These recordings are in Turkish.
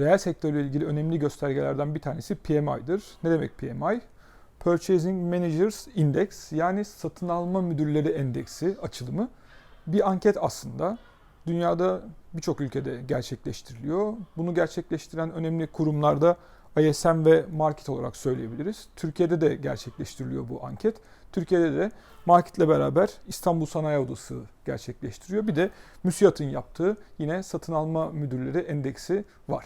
Reel sektörle ilgili önemli göstergelerden bir tanesi PMI'dir. Ne demek PMI? Purchasing Managers Index yani satın alma müdürleri endeksi açılımı bir anket aslında. Dünyada birçok ülkede gerçekleştiriliyor. Bunu gerçekleştiren önemli kurumlarda ISM ve Market olarak söyleyebiliriz. Türkiye'de de gerçekleştiriliyor bu anket. Türkiye'de de Market'le beraber İstanbul Sanayi Odası gerçekleştiriyor. Bir de MÜSİAD'ın yaptığı yine satın alma müdürleri endeksi var.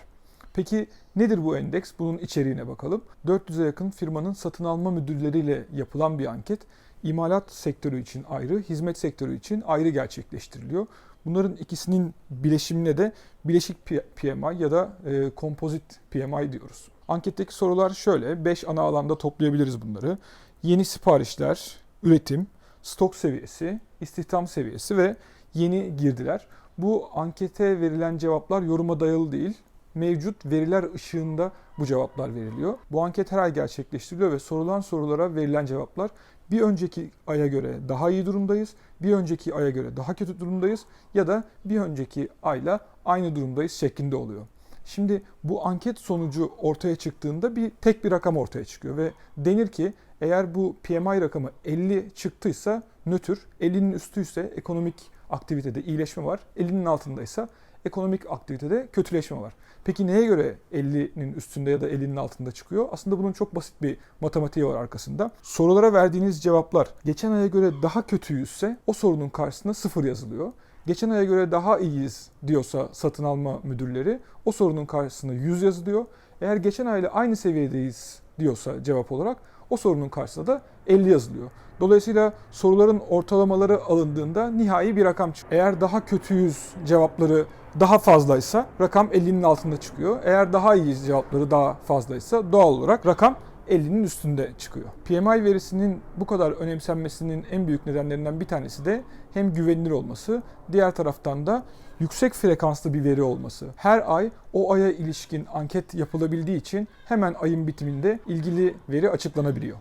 Peki nedir bu endeks? Bunun içeriğine bakalım. 400'e yakın firmanın satın alma müdürleriyle yapılan bir anket. İmalat sektörü için ayrı, hizmet sektörü için ayrı gerçekleştiriliyor. Bunların ikisinin bileşimine de bileşik PMI ya da e, kompozit PMI diyoruz. Anketteki sorular şöyle, 5 ana alanda toplayabiliriz bunları. Yeni siparişler, üretim, stok seviyesi, istihdam seviyesi ve yeni girdiler. Bu ankete verilen cevaplar yoruma dayalı değil, mevcut veriler ışığında bu cevaplar veriliyor. Bu anket her ay gerçekleştiriliyor ve sorulan sorulara verilen cevaplar bir önceki aya göre daha iyi durumdayız, bir önceki aya göre daha kötü durumdayız ya da bir önceki ayla aynı durumdayız şeklinde oluyor. Şimdi bu anket sonucu ortaya çıktığında bir tek bir rakam ortaya çıkıyor ve denir ki eğer bu PMI rakamı 50 çıktıysa nötr, 50'nin üstüyse ekonomik aktivitede iyileşme var, 50'nin altındaysa ekonomik aktivitede kötüleşme var. Peki neye göre 50'nin üstünde ya da 50'nin altında çıkıyor? Aslında bunun çok basit bir matematiği var arkasında. Sorulara verdiğiniz cevaplar geçen aya göre daha kötüyüzse o sorunun karşısına sıfır yazılıyor. Geçen aya göre daha iyiyiz diyorsa satın alma müdürleri o sorunun karşısına 100 yazılıyor. Eğer geçen ayla aynı seviyedeyiz diyorsa cevap olarak o sorunun karşısına da 50 yazılıyor. Dolayısıyla soruların ortalamaları alındığında nihai bir rakam çıkıyor. Eğer daha kötüyüz cevapları daha fazlaysa rakam 50'nin altında çıkıyor. Eğer daha iyiyiz cevapları daha fazlaysa doğal olarak rakam 50'nin üstünde çıkıyor. PMI verisinin bu kadar önemsenmesinin en büyük nedenlerinden bir tanesi de hem güvenilir olması, diğer taraftan da yüksek frekanslı bir veri olması. Her ay o aya ilişkin anket yapılabildiği için hemen ayın bitiminde ilgili veri açıklanabiliyor.